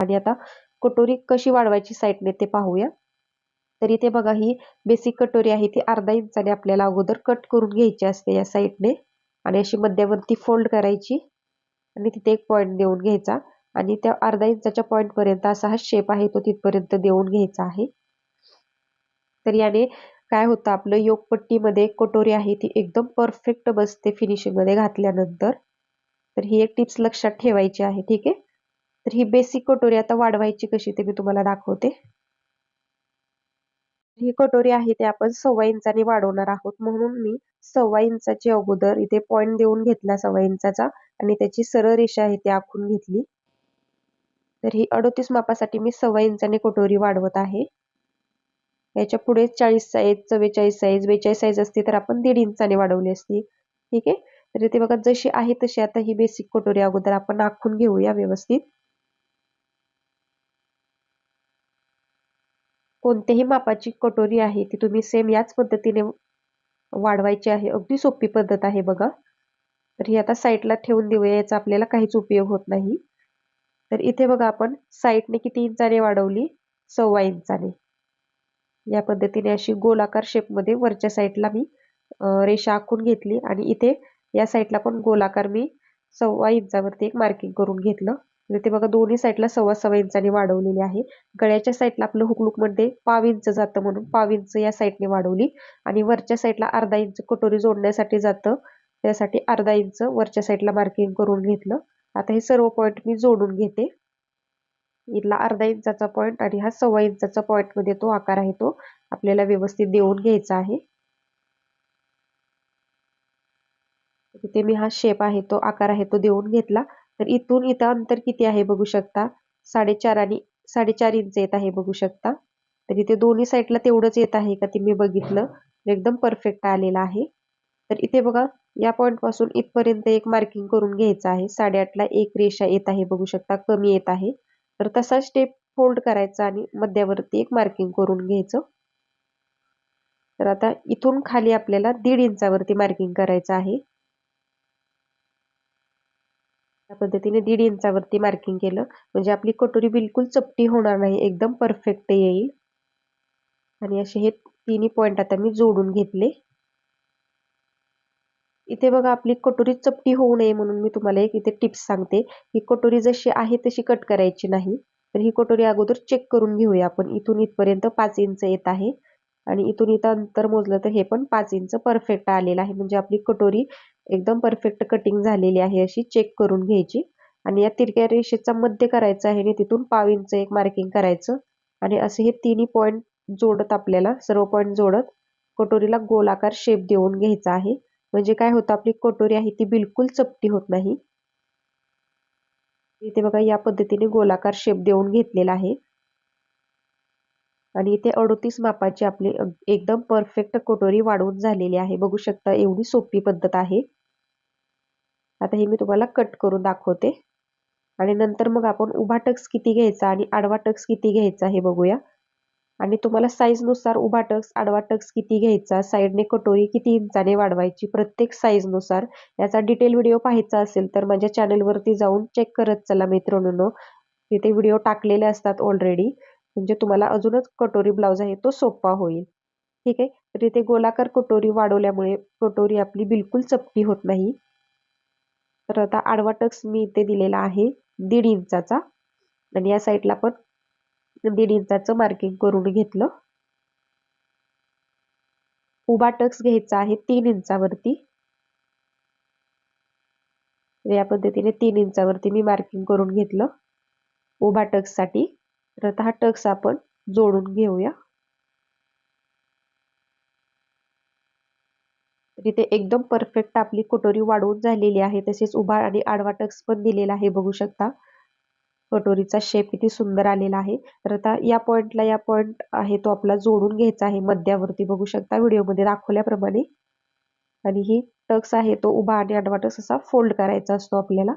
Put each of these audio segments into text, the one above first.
आणि आता कटोरी कशी वाढवायची साईडने ते पाहूया. तर इथे बघा ही बेसिक कटोरी आहे ती अर्धा इंचाने आपल्याला अगोदर कट करून घ्यायची असते या साईडने आणि अशी मध्यावरती फोल्ड करायची. आणि तिथे एक पॉईंट देऊन घ्यायचा. आणि त्या अर्धा इंचाच्या पॉईंटपर्यंत असा हा शेप आहे तो तिथपर्यंत देऊन घ्यायचा आहे. तर याने काय होतं आपलं योगपट्टीमध्ये कटोरी आहे ती एकदम परफेक्ट बसते फिनिशिंगमध्ये घातल्यानंतर. तर ही एक टिप्स लक्षात ठेवायची आहे ठीक आहे? तर ही बेसिक कटोरी आता वाढवायची कशी ते मी तुम्हाला दाखवते. ही कटोरी आहे ते आपण सव्वा इंचाने वाढवणार आहोत. म्हणून मी सव्वा इंचाची अगोदर इथे पॉईंट देऊन घेतला सव्वा इंचाचा आणि त्याची सरळ रेषा आहे ती आखून घेतली. तर ही अडोतीस मापासाठी मी सव्वा इंचाने कटोरी वाढवत आहे. याच्यापुढे चाळीस साईज चव्वेचाळीस साईज बेचाळीस साईज असते तर आपण दीड इंचाने वाढवली असती. ठीक आहे? तर इथे बघा जशी आहे तशी आता ही बेसिक कटोरी अगोदर आपण आखून घेऊया व्यवस्थित. कोणत्याही मापाची कटोरी आहे ती तुम्ही सेम याच पद्धतीने वाढवायची आहे. अगदी सोपी पद्धत आहे बघा. तर ही आता साईडला ठेवून देऊया याचा आपल्याला काहीच उपयोग होत नाही. तर इथे बघा आपण साईडने किती इंचाने वाढवली? सव्वा इंचाने. या पद्धतीने अशी गोलाकार शेपमध्ये वरच्या साईडला मी रेषा आखून घेतली आणि इथे या साईडला पण गोलाकार मी सव्वा इंचावरती एक मार्किंग करून घेतलं. म्हणजे ते बघा दोन्ही साईडला सव्वा सव्वा इंचाने वाढवलेली आहे. गळ्याच्या साईडला आपलं हुकलुकमध्ये पाव इंच जातं म्हणून पाव इंच या साईडने वाढवली. आणि वरच्या साईडला अर्धा इंच कटोरी जोडण्यासाठी जातं. त्यासाठी अर्धा इंच वरच्या साईडला मार्किंग करून घेतलं. आता हे सर्व पॉईंट मी जोडून घेते. इथला अर्धा इंचाचा पॉईंट आणि हा सव्वा इंचाचा पॉईंटमध्ये तो आकार आहे तो आपल्याला व्यवस्थित देऊन घ्यायचा आहे. तिथे मी हा शेप आहे तो आकार आहे तो देऊन घेतला. तर इथून इथं अंतर किती आहे बघू शकता? साडेचार आणि साडेचार इंच येत आहे बघू शकता. तर इथे दोन्ही साईडला तेवढंच येत आहे का ते मी बघितलं. एकदम परफेक्ट आलेलं आहे. तर इथे बघा या पॉईंटपासून इथपर्यंत एक मार्किंग करून घ्यायचं आहे. साडेआठला एक रेषा येत आहे बघू शकता कमी येत आहे. तर तसा स्टेप फोल्ड करायचा आणि मध्यावरती एक मार्किंग करून घ्यायचं. तर आता इथून खाली आपल्याला दीड इंचावरती मार्किंग करायचं आहे. या पद्धतीने दीड इंचावरती मार्किंग केलं. म्हणजे आपली कटोरी बिलकुल चपटी होणार नाही. एकदम परफेक्ट येईल. आणि असे हे तिन्ही पॉइंट आता मी जोडून घेतले. इथे बघा आपली कटोरी चपटी होऊ नये म्हणून मी तुम्हाला एक इथे टिप्स सांगते. ही कटोरी जशी आहे तशी कट करायची नाही. तर ही कटोरी अगोदर चेक करून घेऊया आपण. इथून इथपर्यंत पाच इंच येत आहे. आणि इथून इथं अंतर मोजलं तर हे पण पाच इंच परफेक्ट आलेलं आहे. म्हणजे आपली कटोरी एकदम परफेक्ट कटिंग झालेली आहे अशी चेक करून घ्यायची. आणि या तिरक्या रेषेचा मध्य करायचा आहे आणि तिथून पाव इंच एक मार्किंग करायचं. आणि असे हे तिन्ही पॉईंट जोडत आपल्याला सर्व पॉईंट जोडत कटोरीला गोलाकार शेप देऊन घ्यायचा आहे. म्हणजे काय होतं आपली कटोरी आहे ती बिलकुल चपटी होत नाही. इथे बघा या पद्धतीने गोलाकार शेप देऊन घेतलेला आहे. आणि इथे अडोतीस मापाची आपली एकदम परफेक्ट कटोरी वाढवून झालेली आहे. बघू शकता एवढी सोपी पद्धत आहे. आता हे मी तुम्हाला कट करून दाखवते. आणि नंतर मग आपण उभा टक्स किती घ्यायचा आणि आडवा टक्स किती घ्यायचा हे बघूया. आणि तुम्हाला साईजनुसार उभा टक्स आडवा टक्स किती घ्यायचा साईडने कटोरी किती इंचाने वाढवायची प्रत्येक साईजनुसार याचा डिटेल व्हिडिओ पाहायचा असेल तर माझ्या चॅनलवरती जाऊन चेक करत चला मित्रांनो. तिथे व्हिडिओ टाकलेले असतात ऑलरेडी म्हणजे तुम्हाला अजूनच कटोरी ब्लाऊज आहे तो सोपा होईल. ठीक आहे? तर इथे गोलाकार कटोरी वाढवल्यामुळे कटोरी आपली बिलकुल चपटी होत नाही. तर आता आडवा टक्स मी इथे दिलेला आहे दीड इंचाचा. आणि या साईडला पण दीड इंचाचं मार्किंग करून घेतलं. उभा टक्स घ्यायचा आहे तीन इंचावरती. या पद्धतीने तीन इंचावरती मी मार्किंग करून घेतलं. उभा टक्ससाठी. तर आता हा टक्स आपण जोडून घेऊया. तिथे एकदम परफेक्ट आपली कटोरी वाढवून झालेली आहे तसेच उभा आणि आडवा टक्स पण दिलेला आहे बघू शकता. कटोरीचा शेप किती सुंदर आलेला आहे. तर आता या पॉइंटला या पॉइंट आहे तो आपला जोडून घ्यायचा आहे मध्यावरती बघू शकता. व्हिडिओमध्ये दाखवल्याप्रमाणे. आणि ही टक्स आहे तो उभा आणि आडवा टक्स असा फोल्ड करायचा असतो आपल्याला.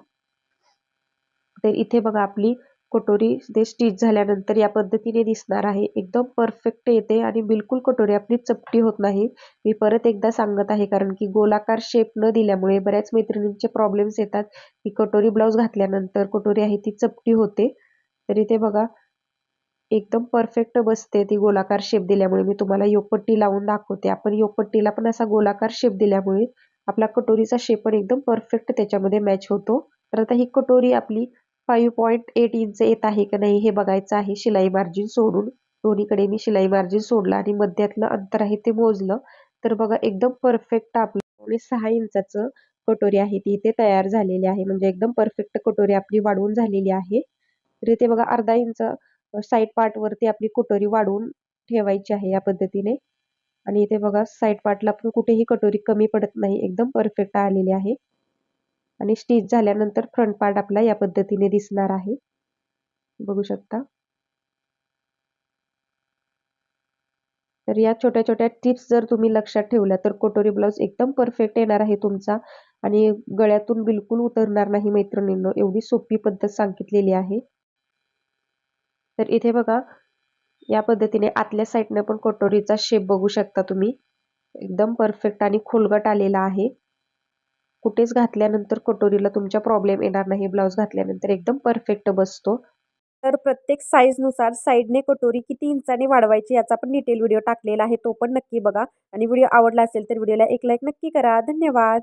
तर इथे बघा आपली कटोरी ते स्टिच झाल्यानंतर या पद्धतीने दिसणार आहे. एकदम परफेक्ट येते आणि बिलकुल कटोरी आपली चपटी होत नाही. मी परत एकदा सांगत आहे कारण की गोलाकार शेप न दिल्यामुळे बऱ्याच मैत्रिणींचे प्रॉब्लेम्स येतात. की कटोरी ब्लाऊज घातल्यानंतर कटोरी आहे ती चपटी होते. तरी ते बघा एकदम परफेक्ट बसते ती गोलाकार शेप दिल्यामुळे. मी तुम्हाला योगपट्टी लावून दाखवते. आपण योगपट्टीला पण असा गोलाकार शेप दिल्यामुळे आपला कटोरीचा शेप पण एकदम परफेक्ट त्याच्यामध्ये मॅच होतो. तर आता ही कटोरी आपली फाईव्ह पॉईंट एट इंच येत आहे का नाही हे बघायचं आहे. शिलाई मार्जिन सोडून दोन्हीकडे मी शिलाई मार्जिन सोडलं आणि मध्यातलं अंतर आहे ते मोजलं. तर बघा एकदम परफेक्ट आपलं सहा इंचाचं कटोरी आहे ती इथे तयार झालेली आहे. म्हणजे एकदम परफेक्ट कटोरी आपली वाढवून झालेली आहे. तर इथे बघा अर्धा इंच साईड पार्टवरती आपली कटोरी वाढवून ठेवायची आहे या पद्धतीने. आणि इथे बघा साईड पार्टला पण कुठेही कटोरी कमी पडत नाही. एकदम परफेक्ट आलेली आहे. आणि स्टिच झाल्यानंतर फ्रंट पार्ट आपला या पद्धतीने दिसणार आहे. बघू शकता. तर या छोट्या छोट्या टिप्स जर तुम्ही लक्षात ठेवल्या तर कटोरी ब्लाऊज एकदम परफेक्ट येणार आहे तुमचा. आणि गळ्यातून बिलकुल उतरणार नाही मैत्रिणींनो एवढी सोपी पद्धत सांगितलेली आहे. तर इथे बघा या पद्धतीने आतल्या साईडने पण कटोरीचा शेप बघू शकता तुम्ही. एकदम परफेक्ट आणि खोलगट आलेला आहे. कुठेच घातल्यानंतर कटोरीला तुमच्या प्रॉब्लेम येणार नाही. ब्लाऊज घातल्यानंतर एकदम परफेक्ट बसतो. तर प्रत्येक साईजनुसार साईडने कटोरी किती इंचाने वाढवायची याचा पण डिटेल व्हिडिओ टाकलेला आहे. तो पण नक्की बघा. आणि व्हिडिओ आवडला असेल तर व्हिडिओला एक लाईक नक्की करा. धन्यवाद.